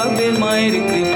Abel Mayer